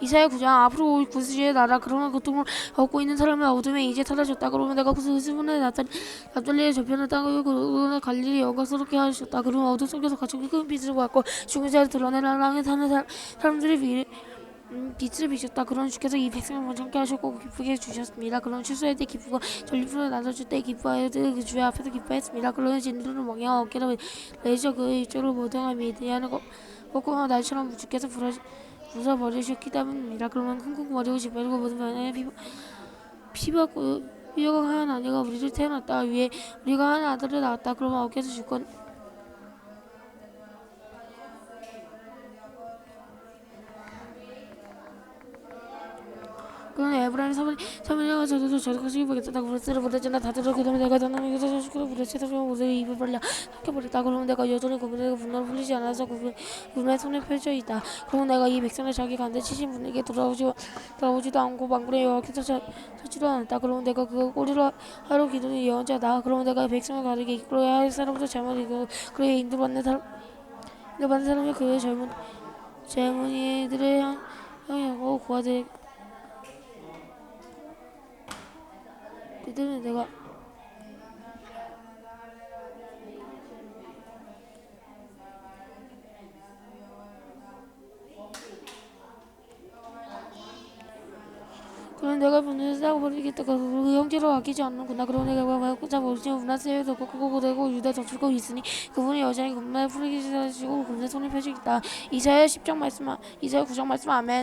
이사야 구장 앞으로 올 구스지의 나라 그러나 고통을 얻고 있는 사람의 어둠에 이제 사라졌다. 그러면 내가 구스 스문에 나타니 납달리의 저편을 땅을 그러나 갈릴리 영광스럽게 하셨다. 그러면 어둠 속에서 가축이 큰 빛을 보았고 죽은 자를 드러내는 땅에 사는 사람, 사람들이 비, 음, 빛을 비셨다. 그런 주께서 이 백성을 번창케 하셨고 기쁘게 해주셨습니다. 그런 추수할 때 기쁘고 전리품을 나눠줄 때 기뻐하여 그 주의 앞에서 기뻐했습니다. 그러는 진들은 멍에와 어깨를 내셔 그 입쪽으로 모등함 미디하는 것 꺾고 날처럼 주께서 부러 부숴버리셨기 때문입니다. 그러면 쿵쿵거리고 짓밟고 모든 변화에 피 피받고 피어가 한 아내가 우리를 태어났다. 위에 우리가 한 아들을 낳았다. 그러면 어깨에서 주권 그는 에브라임 사무리 사무리가 저들도 저들까지 보겠다. 그리스를 보내준다. 다들어 그다음에 내가 너는 여기서 자식으로 보내지. 그러면 모두의 입을 벌려 삭혀버렸다. 그러면 내가 여전히 그분에게 분노를 풀리지 않아서 그분의 손에 펼쳐 있다. 그러면 내가 이 백성을 자기 가운데 치신 분에게 돌아오지 돌아오지도 않고 망군의 여호와께서 쳐- 찾지도 않았다. 그러면 내가 그 꼬리로 하루 기도는 예언자다. 그러면 내가 백성을 가르게 이끌어야 할 사람부터 잘못 이끌고 그의 인도받는 사람 인도받는 사람이 그의 젊은 젊은이들의 향 향하고 고아들 그들은 내가 그럼 내가 분을 싸고 버리겠다. 그 형제로 아끼지 않는구나. 그럼 내가 와고자 모르지 문화세에서 꺾고 되고 유다 덮고 있으니 그분이 여전히 군만에 풀리기 시작하시고 군대 손을 펴시겠다. 이사야 10장 말씀 이사야 9장 말씀 아멘.